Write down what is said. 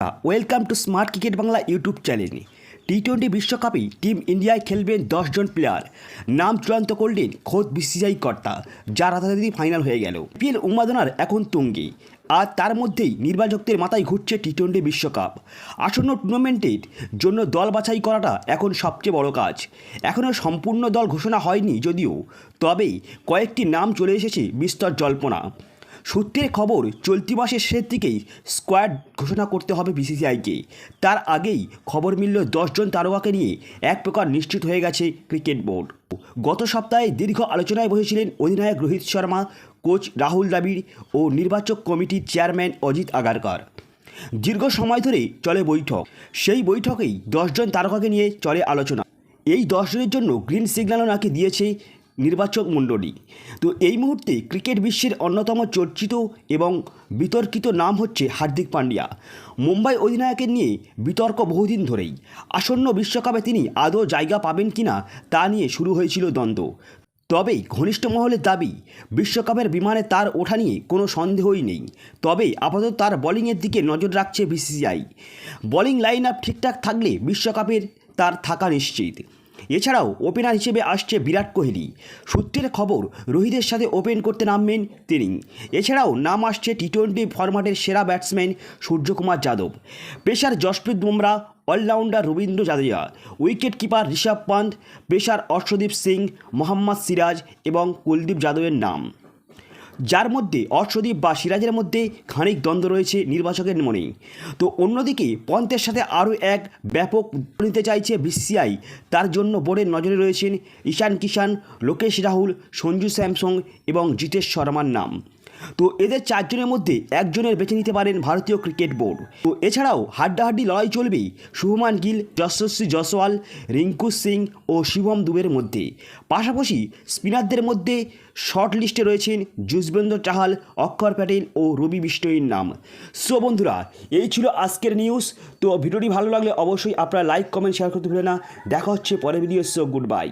Welcome to smart cricket Bangla YouTube channel T twenty বিশ্বকাপে team ইন্ডিয়ায় খেলবেন দশজন প্লেয়ার নাম চূড়ান্ত করলেন খোদ বিসিসিআই কর্তা, যার হাতাহাতি ফাইনাল হয়ে গেল। পিএল উন্মাদনার এখন তুঙ্গে। আর তার মধ্যেই নির্বাচকদের মাথায় ঘুরছে টি টোয়েন্টি বিশ্বকাপ আসন্ন টুর্নামেন্টের জন্য দল বাছাই করাটা এখন সবচেয়ে বড় কাজ। এখনও সম্পূর্ণ দল ঘোষণা হয়নি যদিও তবে কয়েকটি নাম চলে এসেছে বিস্তর জল্পনা। সূত্রের খবর, চলতি মাসের শেষের দিকেই স্কোয়াড ঘোষণা করতে হবে বিসিসিআইকে। তার আগেই খবর মিলল দশজন তারকাকে নিয়ে। এক প্রকার নিশ্চিত হয়ে গেছে ক্রিকেট বোর্ড। গত সপ্তাহে দীর্ঘ আলোচনায় বসেছিলেন অধিনায়ক রোহিত শর্মা, কোচ রাহুল দ্রাবিড় ও নির্বাচক কমিটির চেয়ারম্যান অজিত আগারকর। দীর্ঘ সময় ধরে চলে বৈঠক। সেই বৈঠকেই দশজন তারকাকে নিয়ে চলে আলোচনা। এই দশজনের জন্য গ্রিন সিগন্যালও নাকি দিয়েছে নির্বাচক মণ্ডলী। তো এই মুহূর্তে ক্রিকেট বিশ্বের অন্যতম চর্চিত এবং বিতর্কিত নাম হচ্ছে হার্দিক পান্ডিয়া। মুম্বাই অধিনায়কের নিয়ে বিতর্ক বহুদিন ধরেই। আসন্ন বিশ্বকাপে তিনি আদৌ জায়গা পাবেন কিনা তা নিয়ে শুরু হয়েছিল দ্বন্দ্ব। তবে ঘনিষ্ঠ মহলের দাবি, বিশ্বকাপের বিমানে তার ওঠা নিয়ে কোনো সন্দেহই নেই। তবে আপাতত তার বোলিংয়ের দিকে নজর রাখছে বিসিসিআই। বোলিং লাইন আপ ঠিকঠাক থাকলে বিশ্বকাপের তার থাকা নিশ্চিত। এছাড়াও ওপেনার হিসেবে আসছে বিরাট কোহলি। সূত্রের খবর, রোহিতের সাথে ওপেন করতে নামবেন তিনি। এছাড়াও নাম আসছে টি টোয়েন্টি ফরম্যাটের সেরা batsman Suryakumar Yadav. Pacer Jasprit Bumrah, allrounder Ravindra Jadeja, wicket keeper Rishabh Pant pacer Arshdeep Singh, Mohammad Siraj এবং কুলদীপ যাদবের নাম। যার মধ্যে অর্শদীপ বা সিরাজের মধ্যে খানিক দ্বন্দ্ব রয়েছে নির্বাচকের মনে। তো অন্যদিকে পন্থের সাথে আরও এক ব্যাপক নিতে চাইছে বিসিআই তার জন্য বোর্ডের নজরে রয়েছেন ঈশান কিষান লোকেশ রাহুল, সঞ্জু স্যামসং এবং জিতেশ শর্মার নাম। তো এদের চারজনের মধ্যে একজনের বেছে নিতে পারেন ভারতীয় ক্রিকেট বোর্ড। তো এছাড়াও হাড্ডাহাড্ডি লড়াই চলবে শুভমান গিল, যশস্বী জসওয়াল রিঙ্কু সিং ও শিবম দুবের মধ্যে। পাশাপাশি স্পিনারদের মধ্যে শর্ট লিস্টে রয়েছেন যুজবেন্দ্র চাহাল অক্ষর প্যাটেল ও রবি বিষ্ণয়ীর নাম। সো বন্ধুরা, এই ছিল আজকের নিউজ। তো ভিডিওটি ভালো লাগলে অবশ্যই আপনারা লাইক, কমেন্ট শেয়ার করতে ভুলে না। দেখা হচ্ছে পরের ভিডিও সো গুড বাই।